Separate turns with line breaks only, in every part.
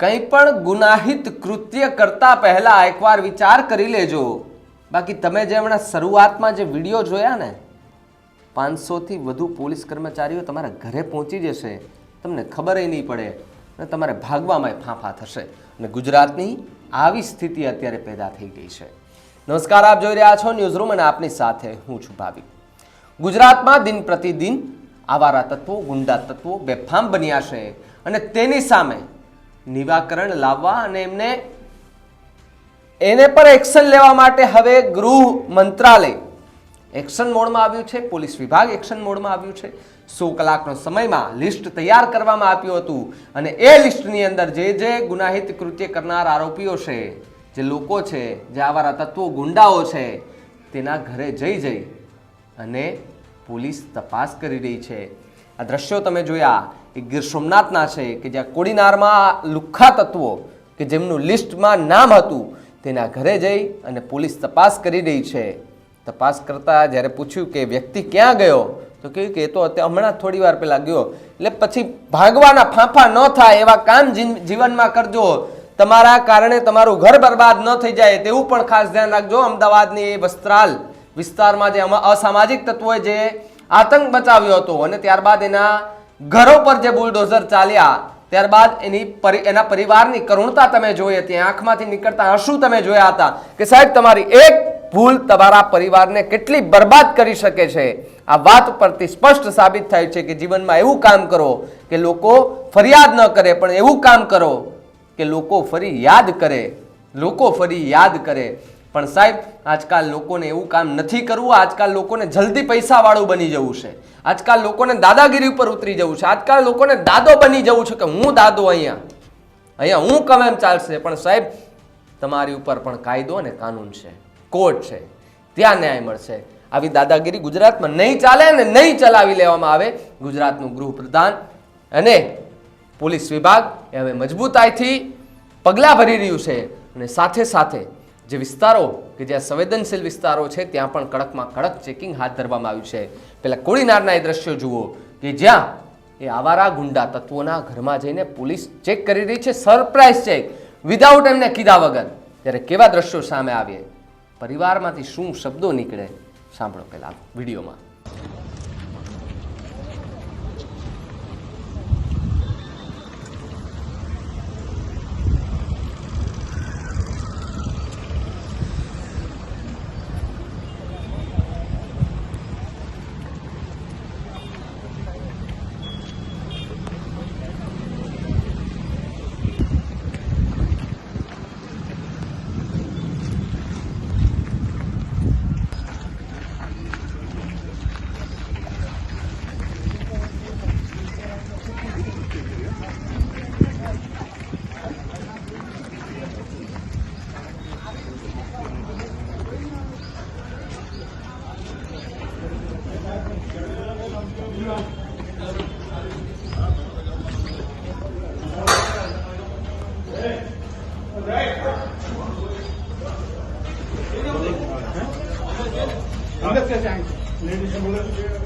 કંઈ પણ ગુનાહિત કૃત્ય કરતા પહેલા એકવાર વિચાર કરી લેજો. બાકી તમે જે હમણાં શરૂઆતમાં જે વીડિયો જોયા ને, પાંચસોથી વધુ પોલીસ કર્મચારીઓ તમારા ઘરે પહોંચી જશે. તમને ખબર નહીં પડે અને તમારે ભાગવામાં ફાંફા થશે અને ગુજરાતની આવી સ્થિતિ અત્યારે પેદા થઈ ગઈ છે. નમસ્કાર, આપ જોઈ રહ્યા છો ન્યૂઝ રૂમ અને આપની સાથે હું છું ભાવિક ગુજરાતમાં દિન પ્રતિદિન આવારા તત્વો, ગુંડા તત્વો બેફામ બન્યા છે અને તેની સામે નિવાકરણ લાવવા અને એમને એને પર એક્શન લેવા માટે હવે ગૃહ મંત્રાલય. એક્શન મોડમાં આવ્યું છે, પોલીસ વિભાગ એક્શન મોડમાં આવ્યું છે. સો કલાકનો સમયમાં લિસ્ટ તૈયાર કરવામાં આપ્યું હતું અને એ લિસ્ટની અંદર જે જે ગુનાહિત કૃત્ય કરનાર આરોપીઓ છે, જે લોકો છે, જે આવારા તત્વો ગુંડાઓ છે, તેના ઘરે જઈ જઈ અને પોલીસ તપાસ કરી રહી છે. આ દ્રશ્યો તમે જોયા એ ગીર સોમનાથના છે, કે જ્યાં કોડીનારમાં લુખ્ખા તત્વો, કે જેમનું લિસ્ટમાં નામ હતું, તેના ઘરે જઈ અને પોલીસ તપાસ કરી રહી છે. તપાસ કરતા જ્યારે પૂછ્યું કે વ્યક્તિ ક્યાં ગયો, તો કહ્યું કે એ તો હમણાં થોડી વાર પહેલાં ગયો. એટલે પછી ભાગવાના ફાંફા ન થાય એવા કામ જીવનમાં કરજો. તમારા કારણે તમારું ઘર બરબાદ ન થઈ જાય તેવું પણ ખાસ ધ્યાન રાખજો. અમદાવાદની વસ્ત્રાલ વિસ્તારમાં જે અસામાજિક તત્વોએ જે આતંક મચાવ્યો હતો અને ત્યારબાદ એના ઘરો પર જે બુલડોઝર ચાલ્યા, ત્યારબાદ એની એના પરિવારની કરુણતા તમે જોઈ હતી, આંખમાંથી નીકળતા આંસુ તમે જોયા હતા કે સાહેબ તમારી એક ભૂલ તમારા પરિવારને કેટલી બરબાદ કરી શકે છે. આ વાત પરથી સ્પષ્ટ સાબિત થાય છે કે જીવનમાં એવું કામ કરો કે લોકો ફરિયાદ ન કરે, પણ એવું કામ કરો કે લોકો ફરી યાદ કરે, લોકો ફરી યાદ કરે. પણ સાહેબ, આજકાલ લોકોને એવું કામ નથી કરવું, આજકાલ લોકોને જલ્દી પૈસાવાળું બની જવું છે. આજકાલ લોકોને દાદાગીરી ઉપર ઉતરી જવું છે. આજકાલ લોકોને દાદો બની જવું છે કે હું દાદો અહીંયા? અહીંયા હું કમ એમ ચાલશે? પણ સાહેબ, તમારી ઉપર પણ કાયદો અને કાનૂન છે. કોર્ટ છે. ત્યાં ન્યાય મળશે. આવી દાદાગીરી ગુજરાતમાં નહીં ચાલે અને નહીં ચલાવી લેવામાં આવે. ગુજરાતનું ગૃહપ્રધાન અને પોલીસ વિભાગ એ હવે મજબૂતાઈથી પગલાં ભરી રહ્યું છે. અને સાથે સાથે જે વિસ્તારો કે જ્યાં સંવેદનશીલ વિસ્તારો છે, ત્યાં પણ કડકમાં કડક ચેકિંગ હાથ ધરવામાં આવ્યું છે. પેલા કોળીનારના એ દ્રશ્યો જુઓ કે જ્યાં એ આવારા ગુંડા તત્વોના ઘરમાં જઈને પોલીસ ચેક કરી રહી છે સરપ્રાઇઝ ચેક વિધાઉટ એમને કીધા વગર. ત્યારે કેવા દ્રશ્યો સામે આવે પરિવારમાંથી શું શબ્દો નીકળે? સાંભળો પહેલા વિડીયોમાં.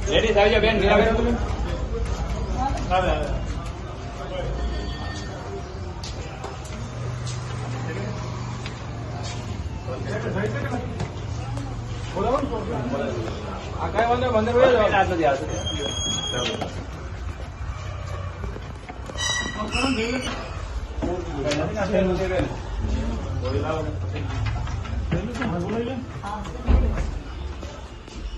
લેડીઝ આવી જાય બેન મિલાવે તમે આવે આવે. આ કઈ વાંધો બંદર હોય આજ નથી આવશે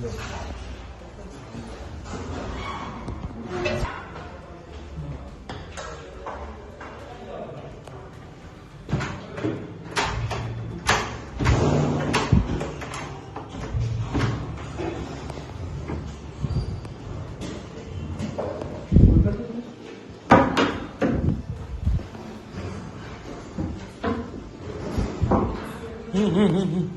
보여줘. Mm-hmm.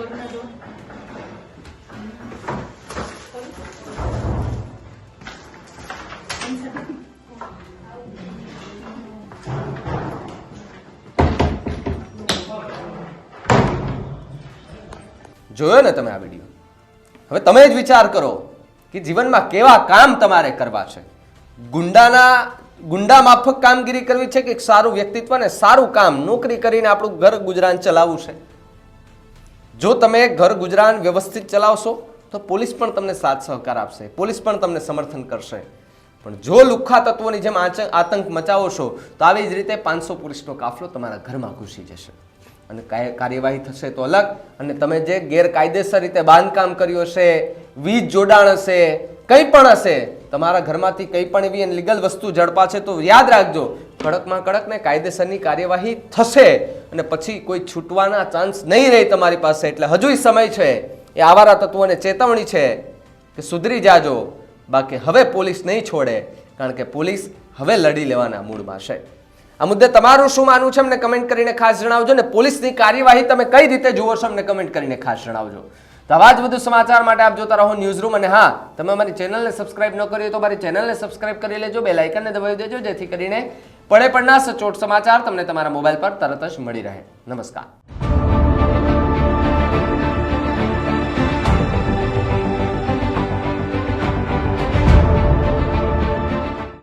જોયો ને તમે આ વીડિયો હવે તમે જ વિચાર કરો કે જીવનમાં કેવા કામ તમારે કરવા છે. ગુંડાના, ગુંડા માફક કામગીરી કરવી છે કે એક સારું વ્યક્તિત્વ ને સારું કામ નોકરી કરીને આપણું ઘર ગુજરાન ચલાવવું છે? જો તમે ઘર ગુજરાન વ્યવસ્થિત ચલાવશો, તો પોલીસ પણ તમને સાથ સહકાર આપશે. પોલીસ પણ તમને સમર્થન કરશે. પણ જો લુખ્ખા તત્વોની જેમ આતંક મચાવો છો, તો આવી જ રીતે પાંચસો પોલીસનો કાફલો તમારા ઘરમાં ઘૂસી જશે. અને કાર્યવાહી થશે તો અલગ, અને તમે જે ગેરકાયદેસર રીતે બાંધકામ કર્યું હશે, વીજ જોડાણ હશે, કંઈ પણ હશે, તમારા ઘરમાંથી કંઈ પણ એવી લીગલ વસ્તુ ઝડપાશે તો યાદ રાખજો કડકમાં કડક ને કાયદેસરની કાર્યવાહી થશે અને પછી કોઈ છૂટવાના ચાન્સ નહીં રહે તમારી પાસે. એટલે હજુ સમય છે. એ આવારા તત્વોને ચેતવણી છે કે સુધરી જાજો. બાકી હવે પોલીસ નહીં છોડે, કારણ કે પોલીસ હવે લડી લેવાના મૂડમાં છે. આ મુદ્દે તમારું શું માનવું છે? અમને કમેન્ટ કરીને ખાસ જણાવજો ને પોલીસની કાર્યવાહી તમે કઈ રીતે જુઓ છો? અમને કમેન્ટ કરીને ખાસ જણાવજો. તો આવા જ વધુ સમાચાર માટે આપ જોતા રહો ન્યૂઝ રૂમ અને હા, તમે અમારી ચેનલને સબસ્ક્રાઇબ ન કરી હોય તો અમારી ચેનલને સબસ્ક્રાઇબ કરી લેજો બે લાઇકનને દબાવી દેજો, જેથી કરીને પડે પડના સચોટ સમાચાર તમને તમારા મોબાઈલ પર તરત જ મળી રહે. નમસ્કાર.